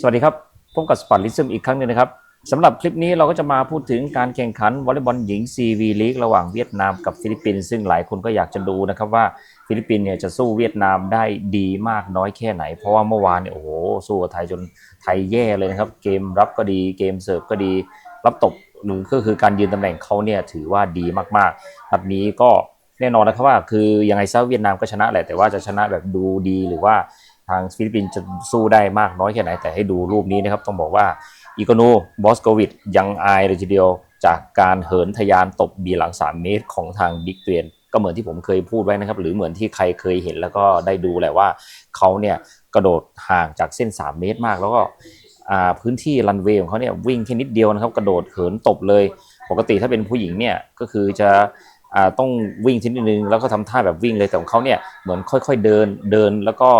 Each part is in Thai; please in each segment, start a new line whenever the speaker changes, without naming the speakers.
สวัสดีครับพบกับสปอร์ตลิซึมอีกครั้งหนึ่งนะครับสำหรับคลิปนี้เราก็จะมาพูดถึงการแข่งขันวอลเลย์บอลหญิง CV ลีกระหว่างเวียดนามกับฟิลิปปินส์ซึ่งหลายคนก็อยากจะดูนะครับว่าฟิลิปปินส์เนี่ยจะสู้เวียดนามได้ดีมากน้อยแค่ไหน เพราะว่าเมื่อวานเนี่ยโอ้โหสู้กับไทยจนไทยแย่เลยนะครับ เกมรับก็ดีเกมเสิร์ฟก็ดี รับตบหรือก็คือการยืนตำแหน่งเขาเนี่ยถือว่าดีมากๆนัดนี้ก็แน่นอนนะครับว่าคือยังไงซะเวียดนามก็ชนะแหละแต่ว่าจะชนะแบบดูดีหรือว่า ทางฟิลิปปินส์จะสู้ได้มากน้อยแค่ไหน แต่ให้ดูรูปนี้นะครับ ต้องบอกว่าอีโกโนบอสโกวิดยังอายเลยทีเดียว จากการเหินทะยานตบบีหลัง 3 เมตรของทางบิ๊กเตียนก็เหมือนที่ผมเคยพูดไว้นะครับ หรือเหมือนที่ใครเคยเห็นแล้วก็ได้ดูแหละว่าเขาเนี่ยกระโดดห่างจากเส้น 3 เมตรมาก แล้วก็พื้นที่รันเวย์ของเขาเนี่ยวิ่งแค่นิดเดียวนะครับ กระโดดเหินตบเลย ปกติถ้าเป็นผู้หญิงเนี่ยก็คือจะอต้องวิ่งทีนิดนึงแล้วก็ทำท่าแบบวิ่งเลยแต่ของเขาเนี่ยเหมือนค่อย ๆเดินเดินแล้วก็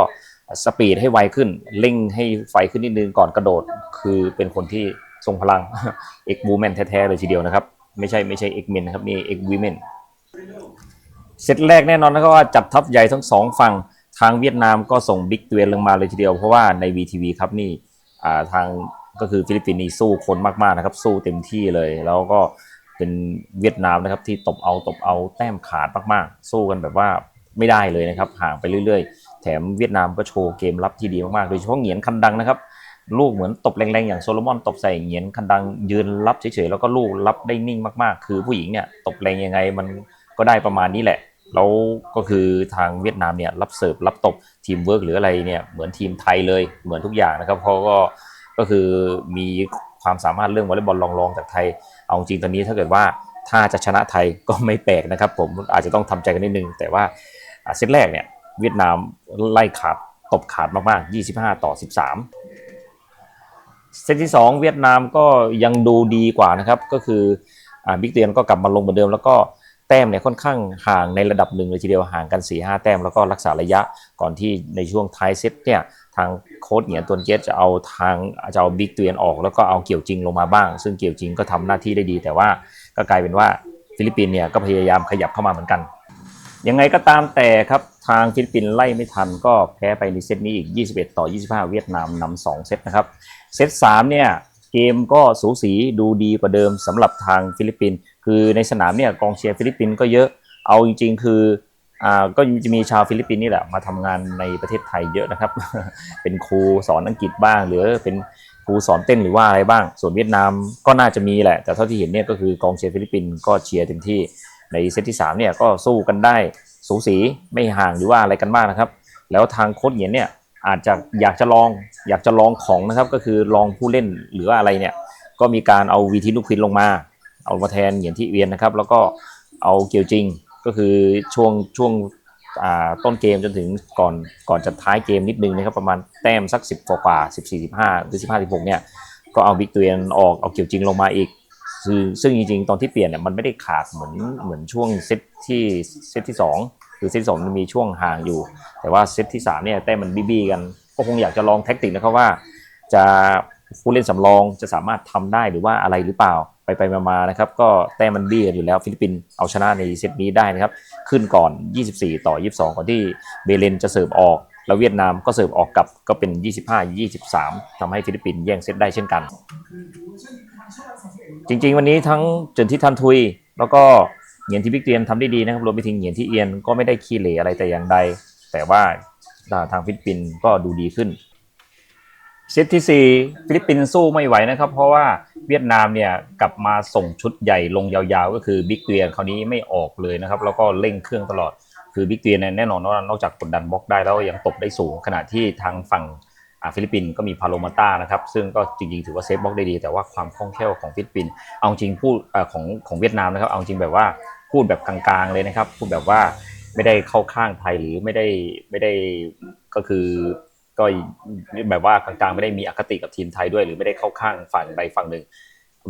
สปีดให้ไวขึ้นเร่งให้ไฟขึ้นนิดนึงก่อนกระโดด คือเป็นคนที่ทรงพลังเอกบูแมนแท้ๆเลยทีเดียวนะครับ ไม่ใช่ไม่ใช่เอกเมนนะครับนี่เอกวีแมนเซตแรกแน่นอนนะครับว่าจับทัพใหญ่ทั้งสองฝั่งทางเวียดนามก็ส่งบิ๊กเตียนลงมาเลยทีเดียวเพราะว่าใน VTV ครับนี่ทางก็คือฟิลิปปินส์นี่สู้คนมากๆนะครับ สู้เต็มที่เลย แล้วก็เป็นเวียดนามนะครับที่ตบเอาตบเอาแต้มขาดมากๆ สู้กันแบบว่าไม่ได้เลยนะครับห่างไปเรื่อยๆ แถมเวียดนามก็โชว์เกมรับที่ดีมากๆ โดยเฉพาะเหงียนคันดังนะครับ ลูกเหมือนตบแรงๆ อย่างโซโลมอนตบใส่เหงียนคันดังยืนรับเฉยๆ แล้วก็ลูกรับได้นิ่งมากๆ คือผู้หญิงเนี่ยตบแรงยังไงมันก็ได้ประมาณนี้แหละ แล้วก็คือทางเวียดนามเนี่ยรับเสิร์ฟรับตบทีมเวิร์กหรืออะไรเนี่ยเหมือนทีมไทยเลยเหมือนทุกอย่างนะครับเพราะก็ก็คือมีความสามารถเรื่องวอลเลย์บอลรองๆจากไทย เอาจริงตอนนี้ถ้าเกิดว่าถ้าจะชนะไทยก็ไม่แปลกนะครับ ผมอาจจะต้องทำใจกันนิดนึง แต่ว่าเซตแรกเนี่ย เวียดนามไล่ขาดตบขาดมากๆ 25 ต่อ 13 เซตที่ 2 เวียดนามก็ยังดูดีกว่านะครับ ก็คืออบิ๊กเตียนก็กลับมาลงเหมือนเดิม แล้วก็แต้มเนี่ยค่อนข้างห่างในระดับหนึ่งเลยทีเดียวห่างกัน 4-5 แต้มแล้วก็รักษาระยะก่อนที่ในช่วงท้ายเซตเนี่ยทางโค้ชเหงียนตวนเจสจะเอาทางจะเอาบิ๊กเตียนออก แล้วก็เอาเกี่ยวจริงลงมาบ้าง ซึ่งเกี่ยวจริงก็ทำหน้าที่ได้ดี แต่ว่าก็กลายเป็นว่าฟิลิปปินส์เนี่ยก็พยายามขยับเข้ามาเหมือนกัน ยังไงก็ตามแต่ครับทางฟิลิปปินส์ไล่ไม่ทันก็แพ้ไปในเซตนี้อีก 21 ต่อ 25 เวียดนามนำ2เซตนะครับ เซต3เนี่ยเกมก็สูสีดูดีกว่าเดิมสำหรับทางฟิลิปปินส์คือในสนามเนี่ยกองเชียร์ฟิลิปปินส์ก็เยอะเอาจริง ๆ คืออ่าก็จะมีชาวฟิลิปปินส์นี่แหละมาทำงานในประเทศไทยเยอะนะครับ เป็นครูสอนอังกฤษบ้าง หรือเป็นครูสอนเต้นหรือว่าอะไรบ้าง ส่วนเวียดนามก็น่าจะมีแหละ แต่เท่าที่เห็นเนี่ยก็คือกองเชียร์ฟิลิปปินส์ก็เชียร์เต็มที่ ในเซตที่ 3 เนี่ยก็สู้กันได้สูสีไม่ห่างหรือว่าอะไรกันมากนะครับ แล้วทางโค้ชเหียนเนี่ยอาจจะอยากจะลองอยากจะลองของนะครับก็คือลองผู้เล่นหรือว่าอะไรเนี่ยก็มีการเอาวีทีนุควินลงมา เอามาแทนเหงียนที่เวียนนะครับ แล้วก็เอาเกียวจริงก็คือช่วงช่วงต้นเกมจนถึงก่อนก่อนจะท้ายเกมนิดนึงนะครับประมาณแต้มสัก 10กว่ากว่า14 15หรือ15 16เนี่ยก็เอาบิ๊กเวียนออกเอาเกียวจริงลงมาอีก คือซึ่งจริงๆ ตอนที่เปลี่ยนเนี่ยมันไม่ได้ขาดเหมือนเหมือนช่วงเซตที่เซตที่สองคือเซตสองมันมีช่วงห่างอยู่ แต่ว่าเซตที่สามเนี่ยแต้มมันบี้บี้กันก็คงอยากจะลองแท็กติกนะครับว่า จะผู้เล่นสำรองจะสามารถทำได้หรือว่าอะไรหรือเปล่าไปไปมาๆนะครับก็แต้มมันบี้กันอยู่แล้วฟิลิปปินส์เอาชนะในเซตนี้ได้นะครับ ขึ้นก่อน 24 ต่อ 22 ก่อนที่เบเลนจะเสิร์ฟออกแล้วเวียดนามก็เสิร์ฟออกกลับก็เป็น 25 23ทำให้ฟิลิปปินส์แย่งเซตได้เช่นกัน จริง ๆ วันนี้ทั้งจุนที่ทันทุย แล้วก็เหงียนที่บิ๊กเตียนทำได้ดีนะครับรวมไปถึงเหงียนที่เอียนก็ไม่ได้ขี้เหร่อะไรแต่อย่างใด แต่ว่าทางฟิลิปปินส์ก็ดูดีขึ้นเซตที่ 4 ฟิลิปปินส์สู้ไม่ไหวนะครับ เพราะว่าเวียดนามเนี่ยกลับมาส่งชุดใหญ่ลงยาวๆ ก็คือบิ๊กเตียนคราวนี้ไม่ออกเลยนะครับ แล้วก็เร่งเครื่องตลอดคือบิ๊กเตียนเนี่ยแน่นอนว่านอกจากกดดันบล็อกได้แล้วยังตบได้สูงขณะที่ทางฝั่งอ่า ฟิลิปปินส์ก็มีพาโลมาต้านะครับ ซึ่งก็จริงๆ ถือว่าเซฟบล็อกได้ดี แต่ว่าความคล่องแคล่วของฟิลิปปินส์เอาจริงพูดของของเวียดนามนะครับ เอาจริงแบบว่าพูดแบบกลางๆเลยนะครับ พูดแบบว่าไม่ได้เข้าข้างไทยหรือไม่ได้ไม่ได้ก็คือก็แบบว่ากลางๆไม่ได้มีอคติกับทีมไทยด้วย หรือไม่ได้เข้าข้างฝั่งใดฝั่งหนึ่ง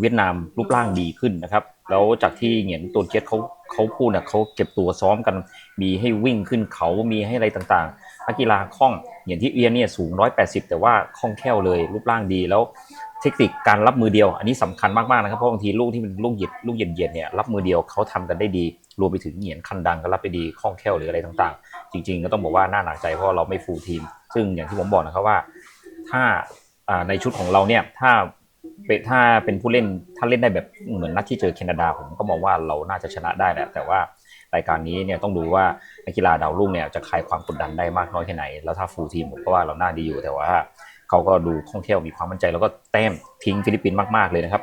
เวียดนามรูปร่างดีขึ้นนะครับ แล้วจากที่เหงียนตัวเกียรเขา เขาพูดเนี่ยเขาเก็บตัวซ้อมกัน มีให้วิ่งขึ้นเขามีให้อะไรต่างๆนักกีฬาคล่องเหงียนที่เอียนเนี่ยสูง 180 แต่ว่าคล่องแคล่วเลย รูปร่างดีแล้วเทคนิคการรับมือเดียว อันนี้สำคัญมากๆนะครับเพราะบางทีลูกที่เป็นลูกเหยียดลูกเหยียดเเนี่ยรับมือเดียวเขาทำกันได้ดี รวมไปถึงเหงียนคันดังก็รับไปดีคล่องแคล่วหรืออะไรต่างๆ จริง ๆ ก็ต้องบอกว่าน่าหนักใจเพราะเราไม่ฟูลทีม ซึ่งอย่างที่ผมบอกนะครับว่า ถ้าในชุดของเราเนี่ยถ้า เป็นถ้าเป็นผู้เล่นถ้าเล่นได้แบบเหมือนนัดที่เจอแคนาดาผมก็มองว่าเราน่าจะชนะได้แหละแต่ว่ารายการนี้เนี่ยต้องดูว่านักกีฬาดาวรุ่งเนี่ยจะคลายความกดดันได้มากน้อยแค่ไหน แล้วถ้าฟูลทีมผมก็ว่าเราน่าดีอยู่แต่ว่าเขาก็ดูคล่องแคล่ยวมีความมั่นใจแล้วก็แต้มทิ้งฟิลิปปินส์มากๆเลยนะครับ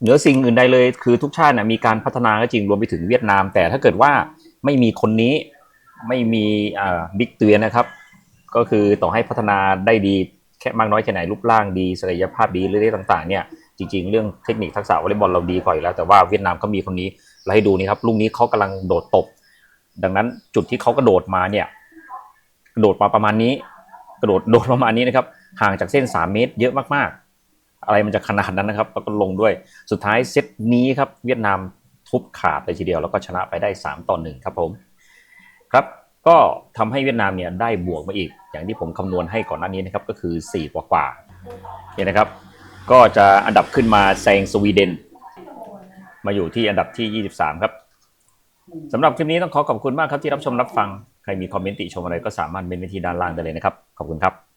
เหนือสิ่งอื่นใดเลยคือทุกชาตินะมีการพัฒนาก็จริงรวมไปถึงเวียดนาม แต่ถ้าเกิดว่าไม่มีคนนี้ไม่มีอ่าบิ๊กเตือนนะครับ ก็คือต่อให้พัฒนาได้ดี แค่มากน้อยแค่ไหนรูปร่างดีศักยภาพดีหรืออะไรต่าง ๆเนี่ยจริง ๆ เรื่องเทคนิคทักษะวอลเลย์บอลเราดีกว่าอยู่แล้ว แต่ว่าเวียดนามก็มีคนนี้เราให้ดูนี่ครับลูกนี้เขากำลังโดดตบ ดังนั้นจุดที่เขากระโดดมาเนี่ยกระโดดมาประมาณนี้ กระโดดโดดประมาณนี้นะครับห่างจากเส้น 3 เมตร เยอะมากๆ อะไรมันจะขนาดนั้นนะครับแล้วก็ลงด้วยสุดท้ายเซตนี้ครับเวียดนามทุบขาดเลยทีเดียวแล้วก็ชนะไปได้ 3 ต่อ 1 ครับผม ครับ ก็ทำให้เวียดนามเนี่ยได้บวกมาอีก อย่างที่ผมคำนวณให้ก่อนหน้านี้นะครับก็คือ 4 กว่ากว่าเนี่ยนะครับ ก็จะอันดับขึ้นมาแซงสวีเดน มาอยู่ที่อันดับที่ 23 ครับสำหรับคลิปนี้ต้องขอขอบคุณมากครับที่รับชมรับฟัง ใครมีคอมเมนต์ติชมอะไรก็สามารถเมนไว้ที่ด้านล่างได้เลยนะครับ ขอบคุณครับ